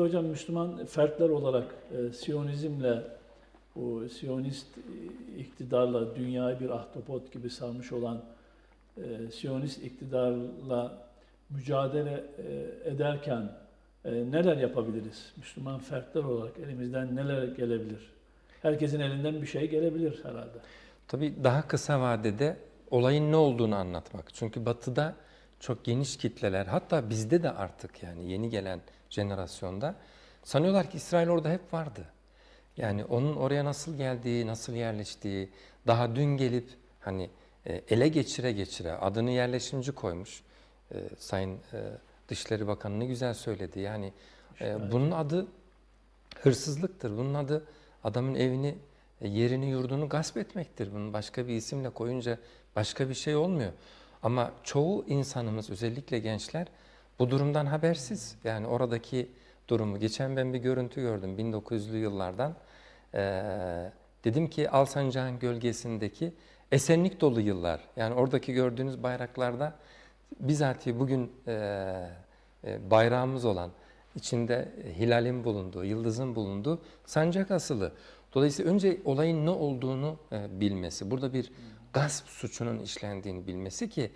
Hocam Müslüman fertler olarak e, Siyonizmle, bu Siyonist iktidarla dünyayı bir ahtapot gibi sarmış olan e, Siyonist iktidarla mücadele e, ederken e, neler yapabiliriz? Müslüman fertler olarak elimizden neler gelebilir? Herkesin elinden bir şey gelebilir herhalde. Tabii daha kısa vadede olayın ne olduğunu anlatmak. Çünkü batıda çok geniş kitleler hatta bizde de artık yani yeni gelen jenerasyonda sanıyorlar ki İsrail orada hep vardı. Yani onun oraya nasıl geldiği, nasıl yerleştiği, daha dün gelip hani e, ele geçire geçire adını yerleşimci koymuş. E, Sayın e, Dışişleri Bakanı ne güzel söyledi. Yani e, bunun adı hırsızlıktır. Bunun adı adamın evini, e, yerini, yurdunu gasp etmektir. Bunu başka bir isimle koyunca başka bir şey olmuyor. Ama çoğu insanımız özellikle gençler bu durumdan habersiz. Yani oradaki durumu. Geçen ben bir görüntü gördüm 1900'lü yıllardan. Ee, dedim ki Alsancak'ın gölgesindeki esenlik dolu yıllar. Yani oradaki gördüğünüz bayraklarda bizatihi bugün e, e, bayrağımız olan içinde hilalin bulunduğu, yıldızın bulunduğu sancak asılı. Dolayısıyla önce olayın ne olduğunu e, bilmesi, burada bir gasp suçunun işlendiğini bilmesi ki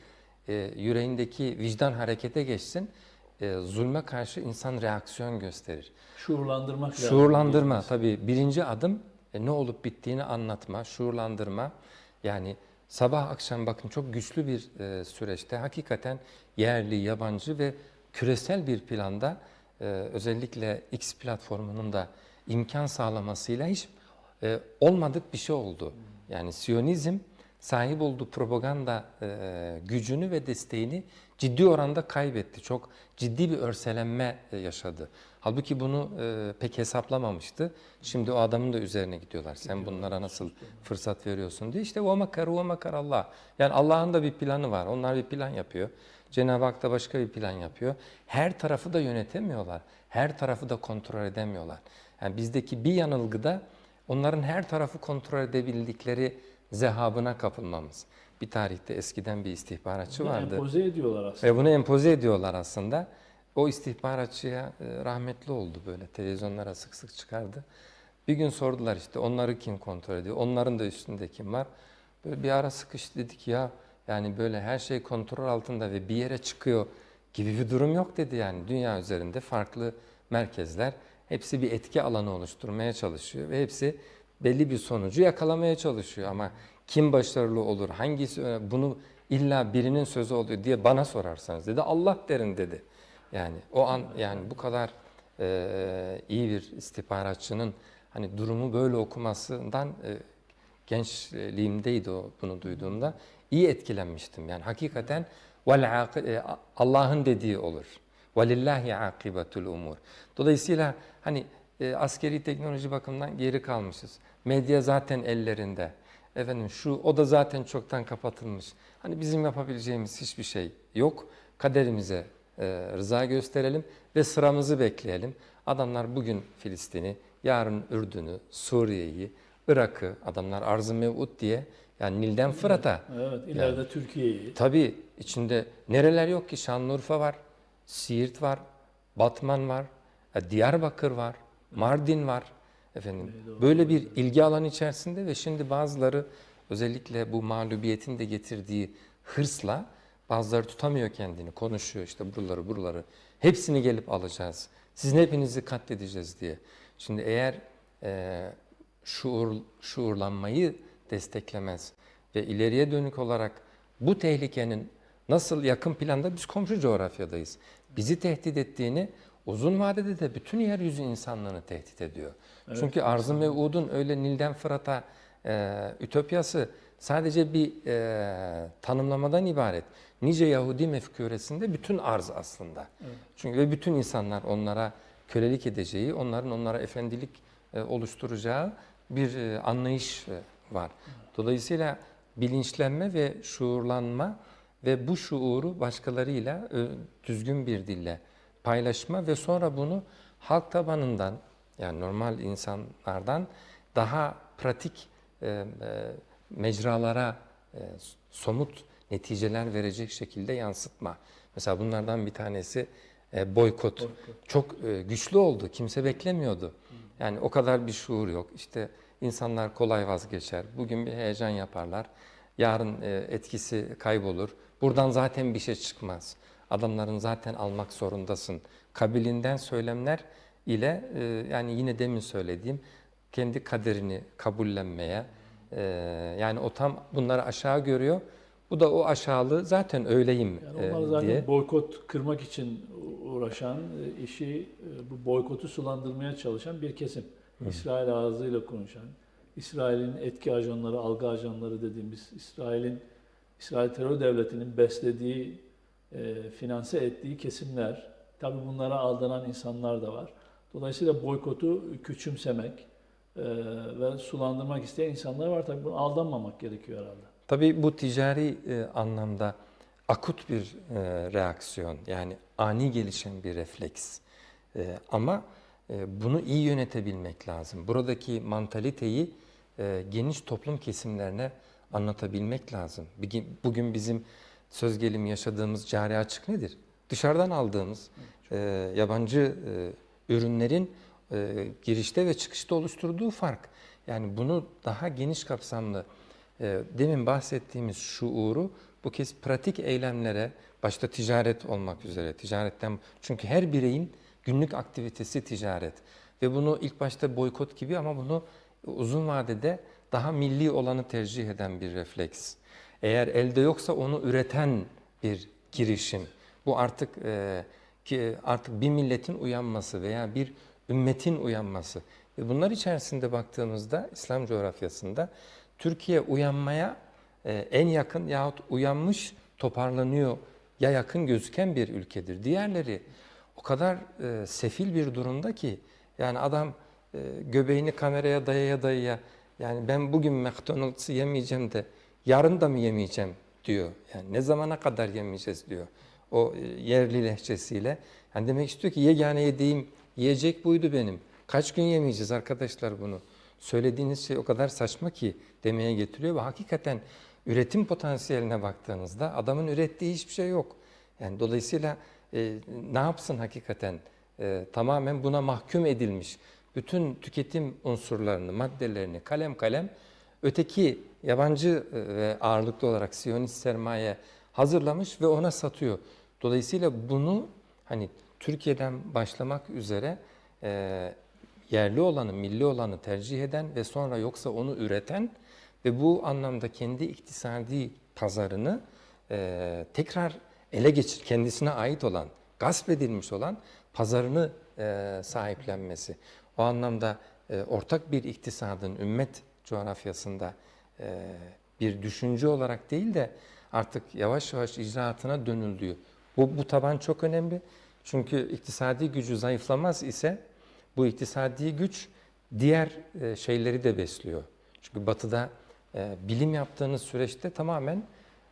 e, yüreğindeki vicdan harekete geçsin, e, zulme karşı insan reaksiyon gösterir. Şuurlandırmak lazım. Şuurlandırma tabii birinci adım e, ne olup bittiğini anlatma, şuurlandırma. Yani sabah akşam bakın çok güçlü bir e, süreçte hakikaten yerli, yabancı ve küresel bir planda e, özellikle X platformunun da imkan sağlamasıyla hiç e, olmadık bir şey oldu. Yani Siyonizm sahip olduğu propaganda e, gücünü ve desteğini ciddi oranda kaybetti. Çok ciddi bir örselenme e, yaşadı. Halbuki bunu e, pek hesaplamamıştı. Şimdi o adamın da üzerine gidiyorlar. Sen bunlara nasıl fırsat veriyorsun diye. İşte o makar, o makar Allah. Yani Allah'ın da bir planı var. Onlar bir plan yapıyor. Cenab-ı Hak da başka bir plan yapıyor. Her tarafı da yönetemiyorlar. Her tarafı da kontrol edemiyorlar. Yani bizdeki bir yanılgıda onların her tarafı kontrol edebildikleri zehabına kapılmamız. Bir tarihte eskiden bir istihbaratçı Bunu vardı. Empoze ediyorlar aslında. Ve bunu empoze ediyorlar aslında. O istihbaratçıya e, rahmetli oldu böyle televizyonlara sık sık çıkardı. Bir gün sordular işte onları kim kontrol ediyor? Onların da üstünde kim var? Böyle bir ara sıkıştı dedik ya yani böyle her şey kontrol altında ve bir yere çıkıyor gibi bir durum yok dedi yani. Dünya üzerinde farklı merkezler hepsi bir etki alanı oluşturmaya çalışıyor ve hepsi belli bir sonucu yakalamaya çalışıyor ama kim başarılı olur, hangisi bunu illa birinin sözü oluyor diye bana sorarsanız dedi Allah derin dedi. Yani o an yani bu kadar e, iyi bir istihbaratçının hani durumu böyle okumasından e, gençliğimdeydi o bunu duyduğumda iyi etkilenmiştim. Yani hakikaten Allah'ın dediği olur. Velillahi akibetul umur. Dolayısıyla hani e, askeri teknoloji bakımından geri kalmışız. Medya zaten ellerinde. Efendim şu o da zaten çoktan kapatılmış. Hani bizim yapabileceğimiz hiçbir şey yok. Kaderimize e, rıza gösterelim ve sıramızı bekleyelim. Adamlar bugün Filistin'i, yarın Ürdün'ü, Suriye'yi, Irak'ı, adamlar arz-ı mev'ud diye yani Nil'den Fırat'a. Evet, ileride Türkiye'yi. Tabii içinde nereler yok ki? Şanlıurfa var, Siirt var, Batman var, e, Diyarbakır var, Mardin var. Efendim böyle bir ilgi alanı içerisinde ve şimdi bazıları özellikle bu mağlubiyetin de getirdiği hırsla bazıları tutamıyor kendini, konuşuyor işte buraları buraları. Hepsini gelip alacağız. Sizin hepinizi katledeceğiz diye. Şimdi eğer e, şuur, şuurlanmayı desteklemez ve ileriye dönük olarak bu tehlikenin nasıl yakın planda biz komşu coğrafyadayız. Bizi tehdit ettiğini uzun vadede de bütün yeryüzü insanlığını tehdit ediyor. Çünkü arz-ı mev'udun öyle Nil'den Fırat'a e, ütopyası sadece bir e, tanımlamadan ibaret. Nice Yahudi mefkûresinde bütün arz aslında. Çünkü ve bütün insanlar onlara kölelik edeceği, onların onlara efendilik e, oluşturacağı bir e, anlayış e, var. Dolayısıyla bilinçlenme ve şuurlanma ve bu şuuru başkalarıyla e, düzgün bir dille paylaşma ve sonra bunu halk tabanından yani normal insanlardan daha pratik e, e, mecralara e, somut neticeler verecek şekilde yansıtma. Mesela bunlardan bir tanesi e, boykot Boykot. çok e, güçlü oldu. Kimse beklemiyordu. Yani o kadar bir şuur yok. İşte insanlar kolay vazgeçer. Bugün bir heyecan yaparlar. Yarın e, etkisi kaybolur. Buradan zaten bir şey çıkmaz. Adamların zaten almak zorundasın. Kabilinden söylemler ile e, yani yine demin söylediğim kendi kaderini kabullenmeye e, yani o tam bunları aşağı görüyor. Bu da o aşağılığı zaten öyleyim Yani e, onlar zaten diye. boykot kırmak için uğraşan, e, işi e, bu boykotu sulandırmaya çalışan bir kesim. İsrail ağzıyla konuşan, İsrail'in etki ajanları, algı ajanları dediğimiz, İsrail'in İsrail terör devletinin beslediği, e, finanse ettiği kesimler. Tabii bunlara aldanan insanlar da var. Dolayısıyla boykotu küçümsemek e, ve sulandırmak isteyen insanlar var. Tabii buna aldanmamak gerekiyor herhalde. Tabii bu ticari e, anlamda akut bir e, reaksiyon yani ani gelişen bir refleks. E, ama e, bunu iyi yönetebilmek lazım. Buradaki mantaliteyi e, geniş toplum kesimlerine anlatabilmek lazım. Bugün bizim söz gelimi yaşadığımız cari açık nedir? Dışarıdan aldığımız e, yabancı e, ürünlerin e, girişte ve çıkışta oluşturduğu fark. Yani bunu daha geniş kapsamlı e, demin bahsettiğimiz şuuru bu kez pratik eylemlere başta ticaret olmak üzere ticaretten çünkü her bireyin günlük aktivitesi ticaret ve bunu ilk başta boykot gibi ama bunu uzun vadede daha milli olanı tercih eden bir refleks. Eğer elde yoksa onu üreten bir girişim. Bu artık e, ki artık bir milletin uyanması veya bir ümmetin uyanması. Ve bunlar içerisinde baktığımızda İslam coğrafyasında Türkiye uyanmaya e, en yakın yahut uyanmış toparlanıyor ya yakın gözüken bir ülkedir. Diğerleri o kadar e, sefil bir durumda ki yani adam e, göbeğini kameraya dayaya dayaya yani ben bugün McDonald's'ı yemeyeceğim de yarın da mı yemeyeceğim diyor. Yani ne zamana kadar yemeyeceğiz diyor. O e, yerli lehçesiyle. Yani demek istiyor ki yegane yediğim yiyecek buydu benim. Kaç gün yemeyeceğiz arkadaşlar bunu? Söylediğiniz şey o kadar saçma ki demeye getiriyor ve hakikaten üretim potansiyeline baktığınızda adamın ürettiği hiçbir şey yok. Yani dolayısıyla e, ne yapsın hakikaten? E, tamamen buna mahkum edilmiş. Bütün tüketim unsurlarını, maddelerini kalem kalem öteki yabancı e, ve ağırlıklı olarak Siyonist sermaye hazırlamış ve ona satıyor. Dolayısıyla bunu hani Türkiye'den başlamak üzere e, yerli olanı, milli olanı tercih eden ve sonra yoksa onu üreten ve bu anlamda kendi iktisadi pazarını e, tekrar ele geçir, kendisine ait olan, gasp edilmiş olan pazarını e, sahiplenmesi. O anlamda e, ortak bir iktisadın ümmet coğrafyasında bir düşünce olarak değil de artık yavaş yavaş icraatına dönüldüğü. Bu, bu taban çok önemli. Çünkü iktisadi gücü zayıflamaz ise bu iktisadi güç diğer e, şeyleri de besliyor. Çünkü batıda e, bilim yaptığınız süreçte tamamen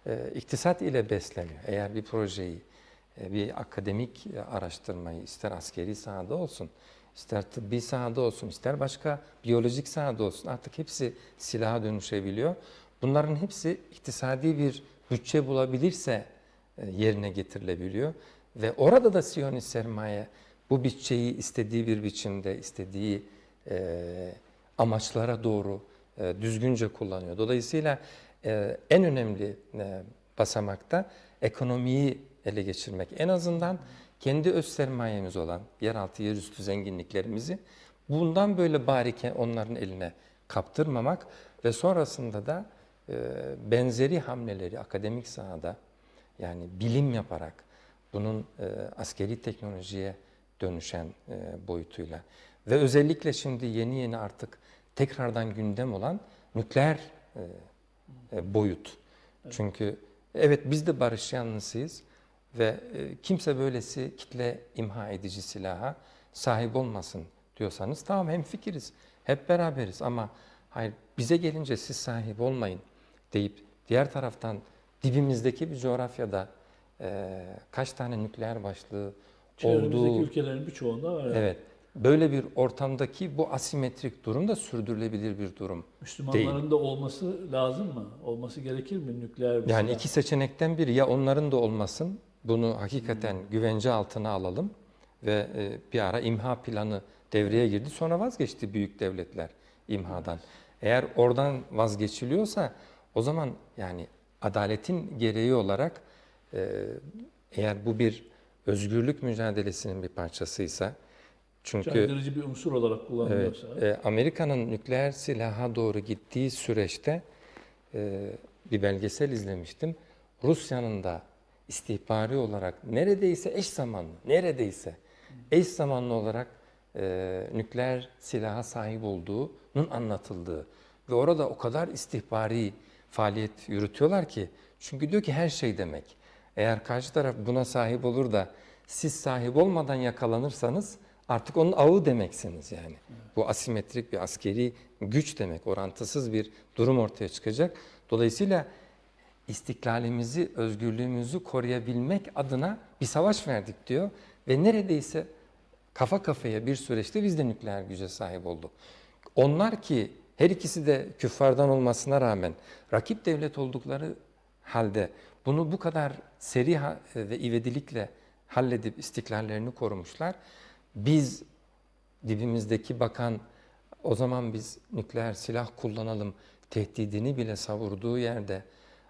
e, iktisat ile besleniyor. Eğer bir projeyi, e, bir akademik e, araştırmayı ister askeri sahada olsun, ister tıbbi sahada olsun, ister başka biyolojik sahada olsun artık hepsi silaha dönüşebiliyor. Bunların hepsi iktisadi bir bütçe bulabilirse e, yerine getirilebiliyor. Ve orada da Siyonist sermaye bu bütçeyi istediği bir biçimde, istediği e, amaçlara doğru e, düzgünce kullanıyor. Dolayısıyla e, en önemli e, basamakta ekonomiyi ele geçirmek. En azından kendi öz sermayemiz olan yeraltı, yerüstü zenginliklerimizi bundan böyle bariken onların eline kaptırmamak ve sonrasında da e, benzeri hamleleri akademik sahada yani bilim yaparak bunun e, askeri teknolojiye dönüşen e, boyutuyla ve özellikle şimdi yeni yeni artık tekrardan gündem olan nükleer e, e, boyut. Çünkü evet biz de barış yanlısıyız ve e, kimse böylesi kitle imha edici silaha sahip olmasın diyorsanız tamam hem fikiriz, hep beraberiz ama hayır bize gelince siz sahip olmayın deyip diğer taraftan dibimizdeki bir coğrafyada e, kaç tane nükleer başlığı olduğu ülkelerin birçoğunda var. yani. Evet. Böyle bir ortamdaki bu asimetrik durum da sürdürülebilir bir durum. Müslümanların da olması lazım mı? Olması gerekir mi nükleer bir Yani silah? iki seçenekten biri ya onların da olmasın bunu hakikaten güvence altına alalım ve e, bir ara imha planı devreye girdi. Sonra vazgeçti büyük devletler imhadan. Eğer oradan vazgeçiliyorsa o zaman yani adaletin gereği olarak e, eğer bu bir özgürlük mücadelesinin bir parçasıysa çünkü Caydırıcı bir unsur olarak Evet, kullanılıyorsa. e, Amerika'nın nükleer silaha doğru gittiği süreçte e, bir belgesel izlemiştim. Rusya'nın da istihbari olarak neredeyse eş zamanlı, neredeyse eş zamanlı olarak e, nükleer silaha sahip olduğunun anlatıldığı ve orada o kadar istihbari faaliyet yürütüyorlar ki çünkü diyor ki her şey demek. Eğer karşı taraf buna sahip olur da siz sahip olmadan yakalanırsanız artık onun ağı demeksiniz yani. Bu asimetrik bir askeri güç demek, orantısız bir durum ortaya çıkacak. Dolayısıyla istiklalimizi, özgürlüğümüzü koruyabilmek adına bir savaş verdik diyor ve neredeyse kafa kafaya bir süreçte biz de nükleer güce sahip olduk. Onlar ki her ikisi de küffardan olmasına rağmen rakip devlet oldukları halde bunu bu kadar seri ve ivedilikle halledip istiklallerini korumuşlar. Biz dibimizdeki bakan o zaman biz nükleer silah kullanalım tehdidini bile savurduğu yerde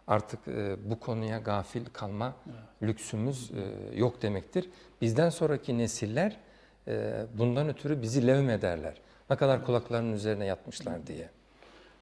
artık e, bu konuya gafil kalma lüksümüz e, yok demektir. Bizden sonraki nesiller e, bundan ötürü bizi levmederler. Ne kadar kulaklarının üzerine yatmışlar diye.